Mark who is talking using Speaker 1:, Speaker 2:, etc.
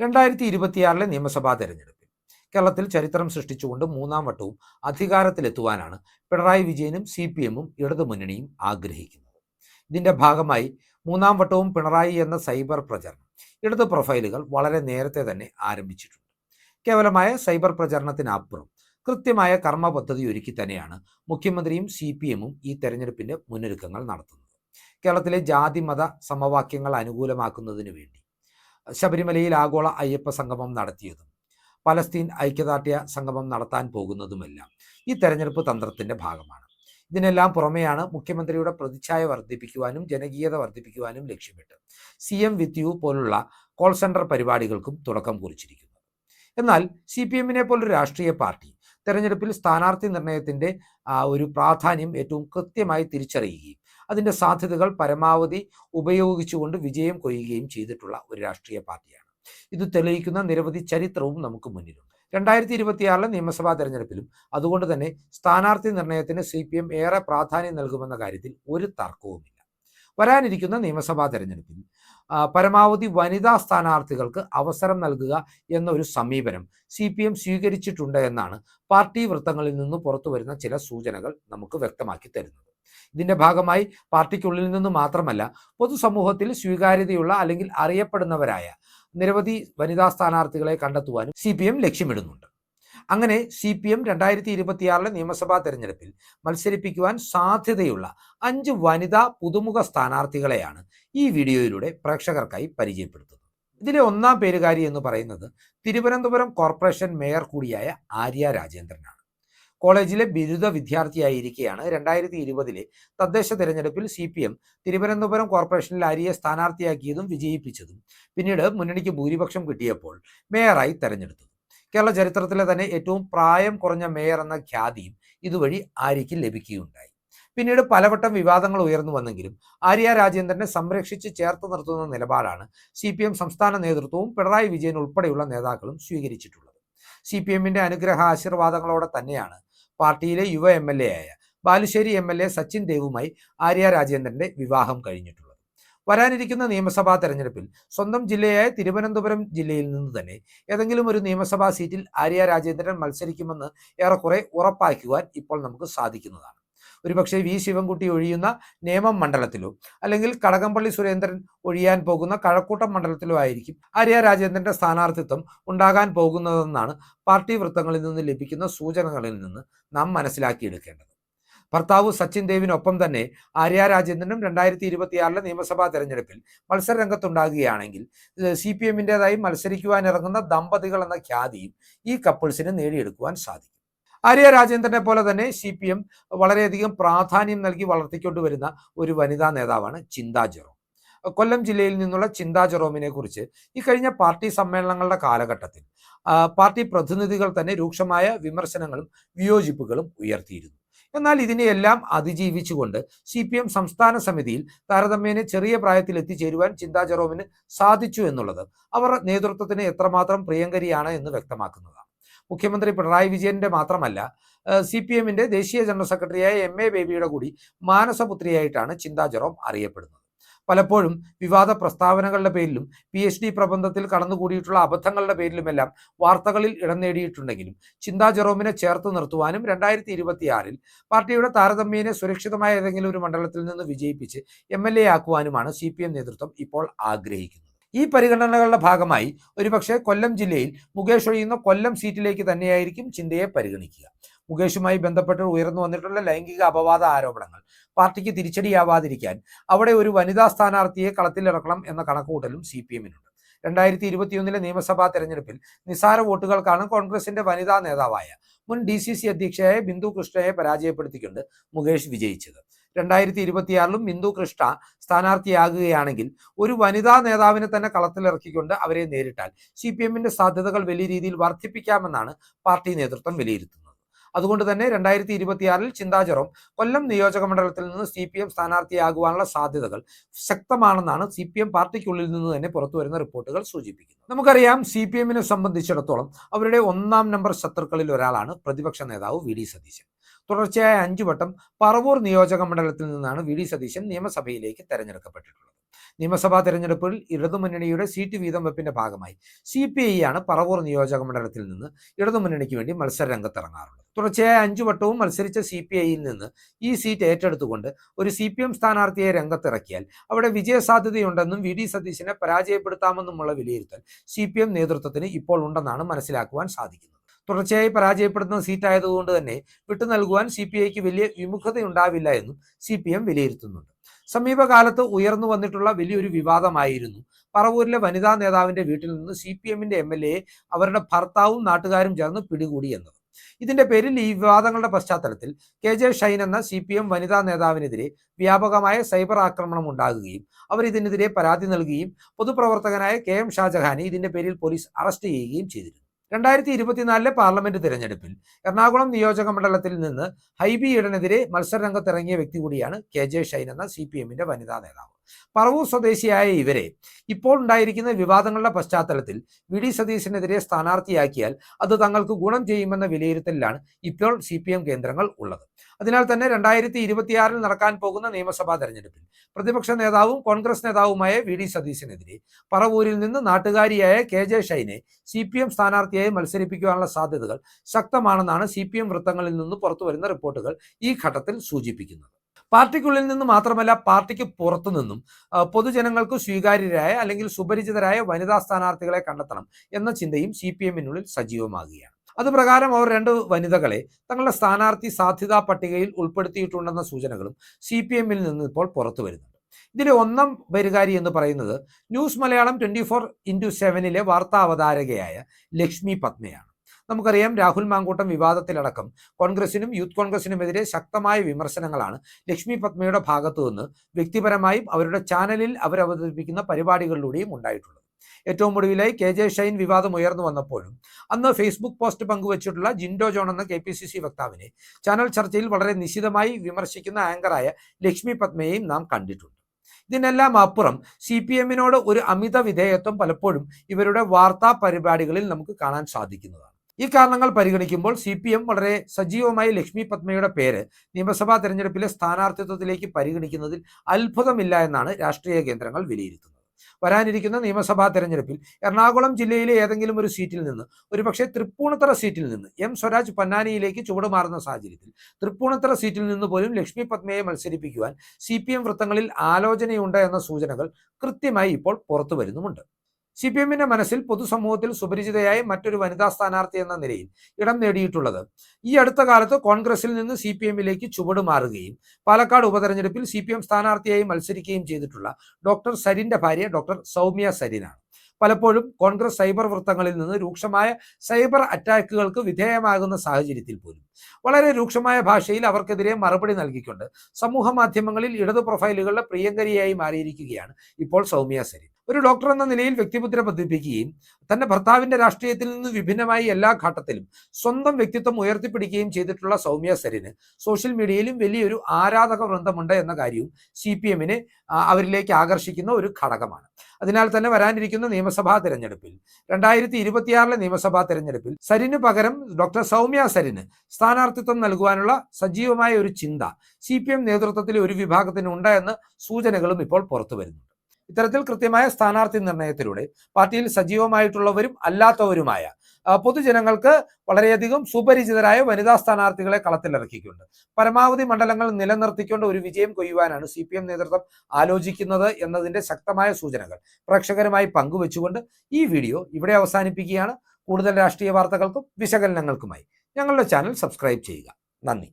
Speaker 1: രണ്ടായിരത്തി ഇരുപത്തിയാറിലെ നിയമസഭാ തെരഞ്ഞെടുപ്പിൽ കേരളത്തിൽ ചരിത്രം സൃഷ്ടിച്ചുകൊണ്ട് മൂന്നാം വട്ടവും അധികാരത്തിലെത്തുവാനാണ് പിണറായി വിജയനും സി പി എമ്മും ഇടതുമുന്നണിയും ആഗ്രഹിക്കുന്നത്. ഇതിന്റെ ഭാഗമായി മൂന്നാം വട്ടവും പിണറായി എന്ന സൈബർ പ്രചരണം ഇടത് പ്രൊഫൈലുകൾ വളരെ നേരത്തെ തന്നെ ആരംഭിച്ചിട്ടുണ്ട്. കേവലമായ സൈബർ പ്രചരണത്തിനപ്പുറം കൃത്യമായ കർമ്മ പദ്ധതി ഒരുക്കി തന്നെയാണ് മുഖ്യമന്ത്രിയും സി പി എമ്മും ഈ തെരഞ്ഞെടുപ്പിന്റെ മുന്നൊരുക്കങ്ങൾ നടത്തുന്നത്. കേരളത്തിലെ ജാതി മത സമവാക്യങ്ങൾ അനുകൂലമാക്കുന്നതിന് വേണ്ടി ശബരിമലയിൽ ആഗോള അയ്യപ്പ സംഗമം നടത്തിയതും പലസ്തീൻ ഐക്യദാർഢ്യ സംഗമം നടത്താൻ പോകുന്നതുമെല്ലാം ഈ തെരഞ്ഞെടുപ്പ് തന്ത്രത്തിന്റെ ഭാഗമാണ്. ഇതിനെല്ലാം പുറമെയാണ് മുഖ്യമന്ത്രിയുടെ പ്രതിച്ഛായ വർദ്ധിപ്പിക്കുവാനും ജനകീയത വർദ്ധിപ്പിക്കുവാനും ലക്ഷ്യമിട്ട് സി എം വിത്ത് പോലുള്ള കോൾ സെന്റർ പരിപാടികൾക്കും തുടക്കം കുറിച്ചിരിക്കുന്നത്. എന്നാൽ സി പി എമ്മിനെ പോലൊരു രാഷ്ട്രീയ പാർട്ടി തെരഞ്ഞെടുപ്പിൽ സ്ഥാനാർത്ഥി നിർണയത്തിന്റെ ആ, ഒരു പ്രാധാന്യം ഏറ്റവും കൃത്യമായി തിരിച്ചറിയുകയും അതിന്റെ സാധ്യതകൾ പരമാവധി ഉപയോഗിച്ചുകൊണ്ട് വിജയം കൊയ്യുകയും ചെയ്തിട്ടുള്ള ഒരു രാഷ്ട്രീയ പാർട്ടിയാണ്. ഇത് തെളിയിക്കുന്ന നിരവധി ചരിത്രവും നമുക്ക് മുന്നിലുണ്ട്. രണ്ടായിരത്തി ഇരുപത്തിയാറിലെ നിയമസഭാ തെരഞ്ഞെടുപ്പിലും അതുകൊണ്ട് തന്നെ സ്ഥാനാർത്ഥി നിർണയത്തിന് സി ഏറെ പ്രാധാന്യം നൽകുമെന്ന കാര്യത്തിൽ ഒരു തർക്കവുമില്ല. വരാനിരിക്കുന്ന നിയമസഭാ തെരഞ്ഞെടുപ്പിൽ പരമാവധി വനിതാ സ്ഥാനാർത്ഥികൾക്ക് അവസരം നൽകുക എന്നൊരു സമീപനം സി പി എം സ്വീകരിച്ചിട്ടുണ്ട് എന്നാണ് പാർട്ടി വൃത്തങ്ങളിൽ നിന്ന് പുറത്തു വരുന്ന ചില സൂചനകൾ നമുക്ക് വ്യക്തമാക്കി തരുന്നത്. ഇതിന്റെ ഭാഗമായി പാർട്ടിക്കുള്ളിൽ നിന്ന് മാത്രമല്ല പൊതുസമൂഹത്തിൽ സ്വീകാര്യതയുള്ള അല്ലെങ്കിൽ അറിയപ്പെടുന്നവരായ നിരവധി വനിതാ സ്ഥാനാർത്ഥികളെ കണ്ടെത്തുവാനും സി ലക്ഷ്യമിടുന്നുണ്ട്. അങ്ങനെ സി പി എം രണ്ടായിരത്തി ഇരുപത്തിയാറിലെ നിയമസഭാ തെരഞ്ഞെടുപ്പിൽ മത്സരിപ്പിക്കുവാൻ സാധ്യതയുള്ള അഞ്ച് വനിതാ പുതുമുഖ സ്ഥാനാർത്ഥികളെയാണ് ഈ വീഡിയോയിലൂടെ പ്രേക്ഷകർക്കായി പരിചയപ്പെടുത്തുന്നത്. ഇതിലെ ഒന്നാം പേരുകാരി എന്ന് പറയുന്നത് തിരുവനന്തപുരം കോർപ്പറേഷൻ മേയർ കൂടിയായ ആര്യ രാജേന്ദ്രനാണ്. കോളേജിലെ ബിരുദ വിദ്യാർത്ഥിയായിരിക്കെയാണ് രണ്ടായിരത്തി ഇരുപതിലെ തദ്ദേശ തെരഞ്ഞെടുപ്പിൽ സി പി എം തിരുവനന്തപുരം കോർപ്പറേഷനിൽ ആര്യയെ സ്ഥാനാർത്ഥിയാക്കിയതും വിജയിപ്പിച്ചതും പിന്നീട് മുന്നണിക്ക് ഭൂരിപക്ഷം കിട്ടിയപ്പോൾ മേയറായി തെരഞ്ഞെടുത്തത്. കേരള ചരിത്രത്തിലെ തന്നെ ഏറ്റവും പ്രായം കുറഞ്ഞ മേയർ എന്ന ഖ്യാതിയും ഇതുവഴി ആര്യയ്ക്ക് ലഭിക്കുകയുണ്ടായി. പിന്നീട് പലവട്ടം വിവാദങ്ങൾ ഉയർന്നു വന്നെങ്കിലും ആര്യ രാജേന്ദ്രനെ സംരക്ഷിച്ച് ചേർത്ത് നിർത്തുന്ന നിലപാടാണ് സി പി എം സംസ്ഥാന നേതൃത്വവും പിണറായി വിജയൻ ഉൾപ്പെടെയുള്ള നേതാക്കളും സ്വീകരിച്ചിട്ടുള്ളത്. സി പി എമ്മിന്റെ അനുഗ്രഹ ആശീർവാദങ്ങളോടെ തന്നെയാണ് പാർട്ടിയിലെ യുവ എം എൽ എ ആയ Balussery M L A Sachin ദേവുമായി Arya രാജേന്ദ്രന്റെ വിവാഹം കഴിഞ്ഞിട്ടുള്ളത്. വരാനിരിക്കുന്ന നിയമസഭാ തെരഞ്ഞെടുപ്പിൽ സ്വന്തം ജില്ലയായ തിരുവനന്തപുരം ജില്ലയിൽ നിന്ന് തന്നെ ഏതെങ്കിലും ഒരു നിയമസഭാ സീറ്റിൽ ആര്യ രാജേന്ദ്രൻ മത്സരിക്കുമെന്ന് ഏറെക്കുറെ ഉറപ്പാക്കുവാൻ ഇപ്പോൾ നമുക്ക് സാധിക്കുന്നതാണ്. ഒരുപക്ഷെ വി ശിവൻകുട്ടി ഒഴിയുന്ന നേമം മണ്ഡലത്തിലോ അല്ലെങ്കിൽ കടകംപള്ളി സുരേന്ദ്രൻ ഒഴിയാൻ പോകുന്ന കഴക്കൂട്ടം മണ്ഡലത്തിലോ ആയിരിക്കും ആര്യ രാജേന്ദ്രന്റെ സ്ഥാനാർത്ഥിത്വം ഉണ്ടാകാൻ പോകുന്നതെന്നാണ് പാർട്ടി വൃത്തങ്ങളിൽ നിന്ന് ലഭിക്കുന്ന സൂചനകളിൽ നിന്ന് നാം മനസ്സിലാക്കിയെടുക്കേണ്ടത്. ഭർത്താവ് സച്ചിൻ ദേവിനൊപ്പം തന്നെ ആര്യ രാജേന്ദ്രനും രണ്ടായിരത്തി ഇരുപത്തിയാറിലെ നിയമസഭാ തെരഞ്ഞെടുപ്പിൽ മത്സര രംഗത്തുണ്ടാകുകയാണെങ്കിൽ സി പി എമ്മിന്റെതായി മത്സരിക്കുവാനിറങ്ങുന്ന ദമ്പതികൾ എന്ന ഖ്യാതിയും ഈ കപ്പിൾസിന് നേടിയെടുക്കുവാൻ സാധിക്കും. ആര്യ രാജേന്ദ്രനെ പോലെ തന്നെ സി പി എം വളരെയധികം പ്രാധാന്യം നൽകി വളർത്തിക്കൊണ്ടുവരുന്ന ഒരു വനിതാ നേതാവാണ് ചിന്താ ജെറോം. കൊല്ലം ജില്ലയിൽ നിന്നുള്ള ചിന്താ ജെറോമിനെ കുറിച്ച് ഈ കഴിഞ്ഞ പാർട്ടി സമ്മേളനങ്ങളുടെ കാലഘട്ടത്തിൽ പാർട്ടി പ്രതിനിധികൾ തന്നെ രൂക്ഷമായ വിമർശനങ്ങളും വിയോജിപ്പുകളും ഉയർത്തിയിരുന്നു. എന്നാൽ ഇതിനെയെല്ലാം അതിജീവിച്ചുകൊണ്ട് സി പി എം സംസ്ഥാന സമിതിയിൽ താരതമ്യേന ചെറിയ പ്രായത്തിൽ എത്തിച്ചേരുവാൻ ചിന്താ ജെറോമിന് സാധിച്ചു എന്നുള്ളത് അവർ നേതൃത്വത്തിന് എത്രമാത്രം പ്രിയങ്കരിയാണ് എന്ന് വ്യക്തമാക്കുന്നതാണ്. മുഖ്യമന്ത്രി പിണറായി വിജയന്റെ മാത്രമല്ല സി പി എമ്മിന്റെ ദേശീയ ജനറൽ സെക്രട്ടറിയായ എം എ ബേബിയുടെ കൂടി മാനസപുത്രിയായിട്ടാണ് ചിന്താ ജെറോം അറിയപ്പെടുന്നത്. പലപ്പോഴും വിവാദ പ്രസ്താവനകളുടെ പേരിലും പി എച്ച് ഡി പ്രബന്ധത്തിൽ കടന്നുകൂടിയിട്ടുള്ള അബദ്ധങ്ങളുടെ പേരിലുമെല്ലാം വാർത്തകളിൽ ഇടം നേടിയിട്ടുണ്ടെങ്കിലും ചിന്താ ജെറോമിനെ ചേർത്ത് നിർത്തുവാനും രണ്ടായിരത്തി ഇരുപത്തിയാറിൽ പാർട്ടിയുടെ താരതമ്യേന സുരക്ഷിതമായ ഏതെങ്കിലും ഒരു മണ്ഡലത്തിൽ നിന്ന് വിജയിപ്പിച്ച് എം എൽ എ ആക്കുവാനുമാണ് സി പി എം നേതൃത്വം ഇപ്പോൾ ആഗ്രഹിക്കുന്നത്. ഈ പരിഗണനകളുടെ ഭാഗമായി ഒരുപക്ഷെ കൊല്ലം ജില്ലയിൽ മുകേഷ് ഒഴിയുന്ന കൊല്ലം സീറ്റിലേക്ക് തന്നെയായിരിക്കും ചിന്തയെ പരിഗണിക്കുക. മുകേഷുമായി ബന്ധപ്പെട്ട് ഉയർന്നു വന്നിട്ടുള്ള ലൈംഗിക അപവാദ ആരോപണങ്ങൾ. പാർട്ടിക്ക് തിരിച്ചടിയാവാതിരിക്കാൻ അവിടെ ഒരു വനിതാ സ്ഥാനാർത്ഥിയെ കളത്തിലിറക്കണം എന്ന കണക്കുകൂട്ടലും സി പി എമ്മിനുണ്ട് രണ്ടായിരത്തി ഇരുപത്തിയൊന്നിലെ നിയമസഭാ തെരഞ്ഞെടുപ്പിൽ നിസാര വോട്ടുകൾക്കാണ് കോൺഗ്രസിന്റെ വനിതാ നേതാവായ മുൻ ഡി സി സി അധ്യക്ഷയായ ബിന്ദു കൃഷ്ണയെ പരാജയപ്പെടുത്തിക്കൊണ്ട് മുകേഷ് വിജയിച്ചത്. രണ്ടായിരത്തി ഇരുപത്തിയാറിലും ബിന്ദു കൃഷ്ണ സ്ഥാനാർത്ഥിയാകുകയാണെങ്കിൽ ഒരു വനിതാ നേതാവിനെ തന്നെ കളത്തിലിറക്കിക്കൊണ്ട് അവരെ നേരിട്ടാൽ സി പി എമ്മിന്റെ സാധ്യതകൾ വലിയ രീതിയിൽ വർദ്ധിപ്പിക്കാമെന്നാണ് പാർട്ടി നേതൃത്വം വിലയിരുത്തുന്നത്. അതുകൊണ്ട് തന്നെ രണ്ടായിരത്തി ഇരുപത്തിയാറിൽ ചിന്താചറം കൊല്ലം നിയോജക മണ്ഡലത്തിൽ നിന്ന് സി പി എം സ്ഥാനാർത്ഥിയാകുവാനുള്ള സാധ്യതകൾ ശക്തമാണെന്നാണ് സി പി എം പാർട്ടിക്കുള്ളിൽ നിന്ന് തന്നെ പുറത്തു വരുന്ന റിപ്പോർട്ടുകൾ സൂചിപ്പിക്കുന്നത്. നമുക്കറിയാം സി പി എമ്മിനെ സംബന്ധിച്ചിടത്തോളം അവരുടെ ഒന്നാം നമ്പർ ശത്രുക്കളിൽ ഒരാളാണ് പ്രതിപക്ഷ നേതാവ് വി ഡി സതീശൻ. തുടർച്ചയായ അഞ്ചു വട്ടം പറവൂർ നിയോജക മണ്ഡലത്തിൽ നിന്നാണ് വി ഡി സതീശൻ നിയമസഭയിലേക്ക് തെരഞ്ഞെടുക്കപ്പെട്ടിട്ടുള്ളത്. നിയമസഭാ തെരഞ്ഞെടുപ്പിൽ ഇടതുമുന്നണിയുടെ സീറ്റ് വീതം വെപ്പിന്റെ ഭാഗമായി സി പി ഐ ആണ് പറവൂർ നിയോജക മണ്ഡലത്തിൽ നിന്ന് ഇടതുമുന്നണിക്ക് വേണ്ടി മത്സര രംഗത്തിറങ്ങാറുള്ളത് തുടർച്ചയായ അഞ്ചു വട്ടവും മത്സരിച്ച സി പി ഐയിൽ നിന്ന് ഈ സീറ്റ് ഏറ്റെടുത്തുകൊണ്ട് ഒരു സി പി എം സ്ഥാനാർത്ഥിയെ രംഗത്തിറക്കിയാൽ അവിടെ വിജയസാധ്യതയുണ്ടെന്നും വി ഡി സതീശനെ പരാജയപ്പെടുത്താമെന്നുമുള്ള വിലയിരുത്തൽ സി പി എം നേതൃത്വത്തിന് ഇപ്പോൾ ഉണ്ടെന്നാണ് മനസ്സിലാക്കുവാൻ സാധിക്കുന്നത്. തുടർച്ചയായി പരാജയപ്പെടുന്ന സീറ്റായതുകൊണ്ട് തന്നെ വിട്ടു നൽകുവാൻ സി പി ഐക്ക് വലിയ വിമുഖതയുണ്ടാവില്ല എന്നും സി പി എം വിലയിരുത്തുന്നുണ്ട്. സമീപകാലത്ത് ഉയർന്നു വന്നിട്ടുള്ള വലിയൊരു വിവാദമായിരുന്നു പറവൂരിലെ വനിതാ നേതാവിന്റെ വീട്ടിൽ നിന്ന് സി പി എമ്മിന്റെ എം എൽ എയെ അവരുടെ ഭർത്താവും നാട്ടുകാരും ചേർന്ന് പിടികൂടി എന്നത്. ഇതിന്റെ പേരിൽ ഈ വിവാദങ്ങളുടെ പശ്ചാത്തലത്തിൽ കെ ജെ ഷൈൻ എന്ന സി പി എം വനിതാ നേതാവിനെതിരെ വ്യാപകമായ സൈബർ ആക്രമണം ഉണ്ടാകുകയും അവർ ഇതിനെതിരെ പരാതി നൽകുകയും പൊതുപ്രവർത്തകനായ കെ എം ഷാജഹാനെ ഇതിന്റെ പേരിൽ പോലീസ് അറസ്റ്റ് ചെയ്യുകയും ചെയ്തിരുന്നു. രണ്ടായിരത്തി ഇരുപത്തിനാലിലെ പാർലമെന്റ് തിരഞ്ഞെടുപ്പിൽ എറണാകുളം നിയോജക മണ്ഡലത്തിൽ നിന്ന് ഹൈബി ഈഡനെതിരെ മത്സരരംഗത്തിറങ്ങിയ വ്യക്തി കൂടിയാണ് കെ ജെ ഷൈൻ എന്ന സി പി എമ്മിന്റെ വനിതാ നേതാവ്. പറവൂർ സ്വദേശിയായ ഇവരെ ഇപ്പോൾ ഉണ്ടായിരിക്കുന്ന വിവാദങ്ങളുടെ പശ്ചാത്തലത്തിൽ വി ഡി സതീശനെതിരെ സ്ഥാനാർത്ഥിയാക്കിയാൽ അത് തങ്ങൾക്ക് ഗുണം ചെയ്യുമെന്ന വിലയിരുത്തലിലാണ് ഇപ്പോൾ സി പി എം കേന്ദ്രങ്ങൾ ഉള്ളത്. അതിനാൽ തന്നെ രണ്ടായിരത്തി ഇരുപത്തിയാറിൽ നടക്കാൻ പോകുന്ന നിയമസഭാ തെരഞ്ഞെടുപ്പിൽ പ്രതിപക്ഷ നേതാവും കോൺഗ്രസ് നേതാവുമായ വി ഡി സതീശനെതിരെ പറവൂരിൽ നിന്ന് നാട്ടുകാരിയായ കെ ജെ ഷൈനെ സി പി എം സ്ഥാനാർത്ഥിയായി മത്സരിപ്പിക്കുവാനുള്ള സാധ്യതകൾ ശക്തമാണെന്നാണ് സി പി എം വൃത്തങ്ങളിൽ നിന്ന് പുറത്തുവരുന്ന റിപ്പോർട്ടുകൾ ഈ ഘട്ടത്തിൽ സൂചിപ്പിക്കുന്നത്. പാർട്ടിക്കുള്ളിൽ നിന്ന് മാത്രമല്ല പാർട്ടിക്ക് പുറത്തു നിന്നും പൊതുജനങ്ങൾക്ക് സ്വീകാര്യരായ അല്ലെങ്കിൽ സുപരിചിതരായ വനിതാ സ്ഥാനാർത്ഥികളെ കണ്ടെത്തണം എന്ന ചിന്തയും സി പി എമ്മിനുള്ളിൽ സജീവമാകുകയാണ്. അതുപ്രകാരം അവർ രണ്ട് വനിതകളെ തങ്ങളുടെ സ്ഥാനാർത്ഥി സാധ്യതാ പട്ടികയിൽ ഉൾപ്പെടുത്തിയിട്ടുണ്ടെന്ന സൂചനകളും സി പി എമ്മിൽ നിന്ന് ഇപ്പോൾ പുറത്തു വരുന്നുണ്ട്. ഇതിലെ ഒന്നാം വരികാരി എന്ന് പറയുന്നത് news Malayalam twenty four into സെവനിലെ വാർത്താ അവതാരകയായ ലക്ഷ്മി പത്മയാണ്. നമുക്കറിയാം രാഹുൽ മാങ്കൂട്ടം വിവാദത്തിലടക്കം കോൺഗ്രസിനും യൂത്ത് കോൺഗ്രസിനുമെതിരെ ശക്തമായ വിമർശനങ്ങളാണ് ലക്ഷ്മി പത്മയുടെ ഭാഗത്തു നിന്ന് വ്യക്തിപരമായും അവരുടെ ചാനലിൽ അവരവതരിപ്പിക്കുന്ന പരിപാടികളിലൂടെയും ഉണ്ടായിട്ടുള്ളത്. ഏറ്റവും ഒടുവിലായി കെ ജെ ഷൈൻ വിവാദം ഉയർന്നു വന്നപ്പോഴും അന്ന് ഫേസ്ബുക്ക് പോസ്റ്റ് പങ്കുവച്ചിട്ടുള്ള ജിൻഡോ ജോൺ എന്ന കെ പി സി സി വക്താവിനെ ചാനൽ ചർച്ചയിൽ വളരെ നിശിതമായി വിമർശിക്കുന്ന ആങ്കറായ ലക്ഷ്മി പത്മയെയും നാം കണ്ടിട്ടുണ്ട്. ഇതിനെല്ലാം അപ്പുറം സി പി എമ്മിനോട് ഒരു അമിത വിധേയത്വം പലപ്പോഴും ഇവരുടെ വാർത്താ പരിപാടികളിൽ നമുക്ക് കാണാൻ സാധിക്കുന്നതാണ്. ഈ കാരണങ്ങൾ പരിഗണിക്കുമ്പോൾ സി പി എം വളരെ സജീവമായി ലക്ഷ്മി പത്മയുടെ പേര് നിയമസഭാ തെരഞ്ഞെടുപ്പിലെ സ്ഥാനാർത്ഥിത്വത്തിലേക്ക് പരിഗണിക്കുന്നതിൽ അത്ഭുതമില്ല എന്നാണ് രാഷ്ട്രീയ കേന്ദ്രങ്ങൾ വിലയിരുത്തുന്നത്. വരാനിരിക്കുന്ന നിയമസഭാ തെരഞ്ഞെടുപ്പിൽ എറണാകുളം ജില്ലയിലെ ഏതെങ്കിലും ഒരു സീറ്റിൽ നിന്ന് ഒരുപക്ഷെ തൃപ്പൂണിത്തറ സീറ്റിൽ നിന്ന് എം സ്വരാജ് പൊന്നാനിയിലേക്ക് ചുവടുമാറുന്ന സാഹചര്യത്തിൽ തൃപ്പൂണിത്തറ സീറ്റിൽ നിന്ന് പോലും ലക്ഷ്മി പത്മയെ മത്സരിപ്പിക്കുവാൻ സി വൃത്തങ്ങളിൽ ആലോചനയുണ്ട് എന്ന സൂചനകൾ കൃത്യമായി ഇപ്പോൾ പുറത്തു വരുന്നുമുണ്ട്. സി പി എമ്മിന്റെ മനസ്സിൽ പൊതുസമൂഹത്തിൽ സുപരിചിതയായ മറ്റൊരു വനിതാ സ്ഥാനാർത്ഥി എന്ന നിലയിൽ ഇടം നേടിയിട്ടുള്ളത്. ഈ അടുത്ത കാലത്ത് കോൺഗ്രസിൽ നിന്ന് സി പി എമ്മിലേക്ക് ചുവട് മാറുകയും പാലക്കാട് ഉപതെരഞ്ഞെടുപ്പിൽ സി പി എം സ്ഥാനാർത്ഥിയായി മത്സരിക്കുകയും ചെയ്തിട്ടുള്ള ഡോക്ടർ സരിന്റെ ഭാര്യ ഡോക്ടർ സൗമ്യ സരിനാണ്. പലപ്പോഴും കോൺഗ്രസ് സൈബർ വൃത്തങ്ങളിൽ നിന്ന് രൂക്ഷമായ സൈബർ അറ്റാക്കുകൾക്ക് വിധേയമാകുന്ന സാഹചര്യത്തിൽ പോലും. വളരെ രൂക്ഷമായ ഭാഷയിൽ അവർക്കെതിരെ മറുപടി നൽകിക്കൊണ്ട് സമൂഹ മാധ്യമങ്ങളിൽ ഇടതു പ്രൊഫൈലുകളുടെ പ്രിയങ്കരിയായി മാറിയിരിക്കുകയാണ് ഇപ്പോൾ സൗമ്യ സരിൻ. ഒരു ഡോക്ടർ എന്ന നിലയിൽ വ്യക്തിമുദ്ര പതിപ്പിക്കുകയും തന്റെ ഭർത്താവിന്റെ രാഷ്ട്രീയത്തിൽ നിന്ന് വിഭിന്നമായി എല്ലാ ഘട്ടത്തിലും സ്വന്തം വ്യക്തിത്വം ഉയർത്തിപ്പിടിക്കുകയും ചെയ്തിട്ടുള്ള സൗമ്യ സരിന് സോഷ്യൽ മീഡിയയിലും വലിയൊരു ആരാധക വൃന്ദമുണ്ട് എന്ന കാര്യവും സി പി എമ്മിനെ അവരിലേക്ക് ആകർഷിക്കുന്ന ഒരു ഘടകമാണ്. അതിനാൽ തന്നെ വരാനിരിക്കുന്ന നിയമസഭാ തെരഞ്ഞെടുപ്പിൽ രണ്ടായിരത്തി ഇരുപത്തിയാറിലെ നിയമസഭാ തെരഞ്ഞെടുപ്പിൽ സരിന് പകരം ഡോക്ടർ സൗമ്യ സരിന് സ്ഥാനാർത്ഥിത്വം നൽകുവാനുള്ള സജീവമായ ഒരു ചിന്ത സി നേതൃത്വത്തിലെ ഒരു വിഭാഗത്തിനുണ്ട് എന്ന സൂചനകളും ഇപ്പോൾ പുറത്തു വരുന്നുണ്ട് ഇത്തരത്തിൽ കൃത്യമായ സ്ഥാനാർത്ഥി നിർണയത്തിലൂടെ പാർട്ടിയിൽ സജീവമായിട്ടുള്ളവരും അല്ലാത്തവരുമായ പൊതുജനങ്ങൾക്ക് വളരെയധികം സുപരിചിതരായ വനിതാ സ്ഥാനാർത്ഥികളെ കളത്തിലിറക്കിക്കൊണ്ട് പരമാവധി മണ്ഡലങ്ങൾ നിലനിർത്തിക്കൊണ്ട് ഒരു വിജയം കൊയ്യുവാനാണ് സി പി എം നേതൃത്വം ആലോചിക്കുന്നത് എന്നതിന്റെ ശക്തമായ സൂചനകൾ പ്രേക്ഷകരുമായി പങ്കുവെച്ചുകൊണ്ട് ഈ വീഡിയോ ഇവിടെ അവസാനിപ്പിക്കുകയാണ്. കൂടുതൽ രാഷ്ട്രീയ വാർത്തകൾക്കും വിശകലനങ്ങൾക്കുമായി ഞങ്ങളുടെ ചാനൽ സബ്സ്ക്രൈബ് ചെയ്യുക. നന്ദി.